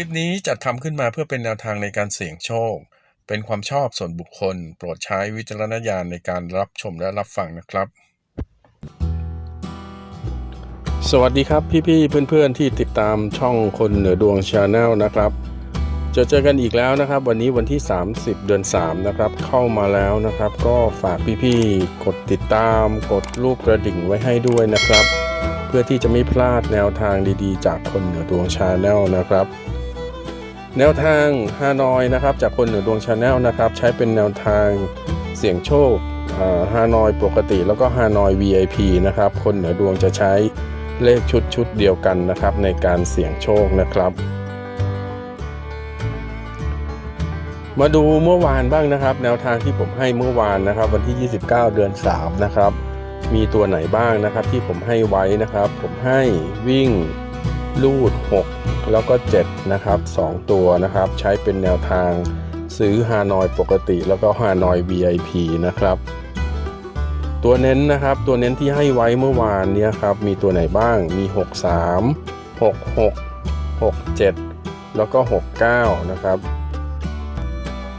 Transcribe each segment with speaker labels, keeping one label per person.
Speaker 1: ลิปนี้จัดทำขึ้นมาเพื่อเป็นแนวทางในการเสี่ยงโชค เป็นความชอบส่วนบุคคล โปรดใช้วิจารณญาณในการรับชมและรับฟังนะครับ สวัสดีครับพี่ๆเพื่อนๆที่ติดตามช่องคนเหนือดวงชาแนลนะครับจะเจอกันอีกแล้วนะครับ วันนี้วันที่ 30 เดือน 3 นะครับ เข้ามาแล้วนะครับ ก็ฝากพี่ๆกดติดตาม กดรูปกระดิ่งไว้ให้ด้วยนะครับ เพื่อที่จะไม่พลาดแนวทางดีๆ จากคนเหนือดวงชาแนลนะครับ แนวทางฮานอยนะครับ จากคนเหนือดวงชาแนลนะครับ ใช้เป็นแนวทางเสี่ยงโชคฮานอยปกติแล้วก็ฮานอย VIP นะครับ คนเหนือดวงจะใช้เลขชุดชุดเดียวกันนะครับ ในการเสี่ยงโชคนะครับ มาดูเมื่อวานบ้างนะครับ แนวทางที่ผมให้เมื่อวานนะครับ วันที่ 29 เดือน 3 นะครับ มีตัวไหนบ้างนะครับที่ผมให้ไว้นะครับ ผมให้วิ่ง ลูด 6 แล้วก็ 7 นะครับ 2 ตัวนะครับ ใช้เป็นแนวทางซื้อฮานอยปกติ แล้วก็ฮานอย VIP นะครับ ตัวเน้นนะครับ ตัวเน้นที่ให้ไว้เมื่อวานเนี้ครับ มีตัวไหนบ้าง มี 63 66 67 แล้วก็ 69 นะครับ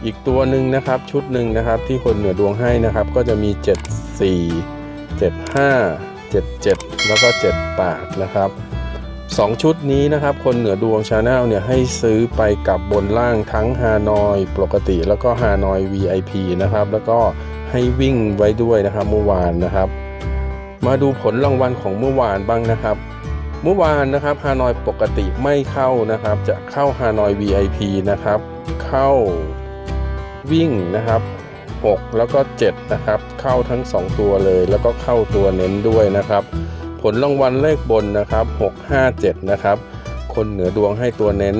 Speaker 1: อีกตัวหนึ่งนะครับชุดหนึ่งนะครับที่คนเหนือดวงให้นะครับ ก็จะมี 74 75 77 แล้วก็ 78 นะครับ 2 ชุดนี้นะครับ คนเหนือดวงชาแนลเนี่ยให้ซื้อไปกับบนล่างทั้งฮานอยปกติแล้วก็ฮานอย VIP นะครับ แล้วก็ให้วิ่งไว้ด้วยนะครับเมื่อวานนะครับ มาดูผลรางวัลของเมื่อวานบ้างนะครับ เมื่อวานนะครับฮานอยปกติไม่เข้านะครับ จะเข้าฮานอย VIP นะครับ เข้าวิ่งนะครับ 6 แล้วก็ 7 นะครับ เข้าทั้ง 2 ตัวเลย แล้วก็เข้าตัวเน้นด้วยนะครับ ผลรางวัลเลขบนนะครับ 657 นะครับ คนเหนือดวงให้ตัวเน้น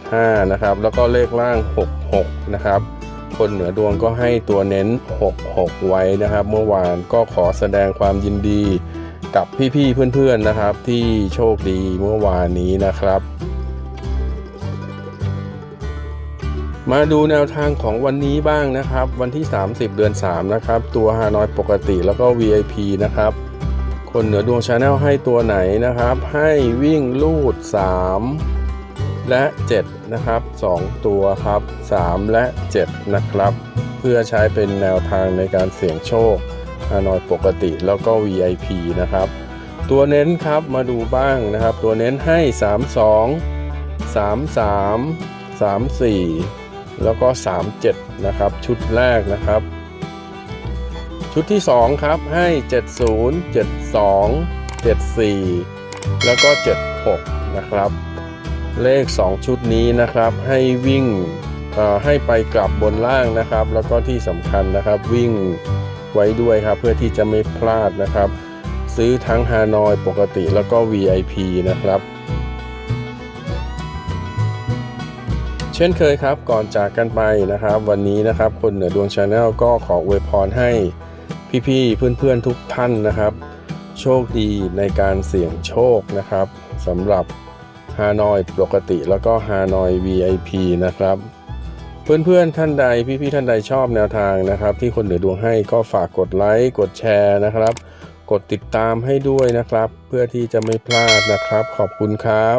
Speaker 1: 75 นะครับ แล้วก็เลขล่าง 66 นะครับ คนเหนือดวงก็ให้ตัวเน้น 66 ไว้นะครับ เมื่อวานก็ขอแสดงความยินดีกับพี่ๆเพื่อนๆนะครับ ที่โชคดีเมื่อวานนี้นะครับ มาดูแนวทางของวันนี้บ้างนะครับ วันที่ 30 เดือน 3 นะครับ ตัวฮานอยปกติแล้วก็ VIP นะครับ คนเหนือดวงชาแนลให้ตัวไหนนะครับ ให้วิ่งลูด 3 และ 7 นะครับ 2 ตัวครับ 3 และ 7 นะครับ เพื่อใช้เป็นแนวทางในการเสี่ยงโชคฮานอยปกติแล้วก็ VIP นะครับ ตัวเน้นครับมาดูบ้างนะครับ ตัวเน้นให้ 32 33 34 แล้วก็ 37 นะครับ ชุดแรกนะครับ ชุดที่ 2 ครับให้ 70 72 74 แล้วก็ 76 นะครับ เลข 2 ชุดนี้นะครับให้วิ่งให้ไปกลับบนล่างนะครับ แล้วก็ที่สำคัญนะครับวิ่งไว้ด้วยครับ เพื่อที่จะไม่พลาดนะครับ ซื้อทั้งฮานอยปกติแล้วก็ VIP นะครับ เช่นเคยครับก่อนจากกันไปนะครับ วันนี้นะครับ คนเหนือดวงชาแนลก็ขออวยพรให้ พี่ๆเพื่อนๆทุกท่านนะครับ โชคดีในการเสี่ยงโชคนะครับสำหรับฮานอยปกติแล้วก็ฮานอย VIP นะครับ เพื่อนๆท่านใดพี่ๆท่านใดชอบแนวทางนะครับ ที่คนเหนือดวงให้ก็ฝากกดไลค์กดแชร์นะครับ กดติดตามให้ด้วยนะครับ เพื่อที่จะไม่พลาดนะครับ ขอบคุณครับ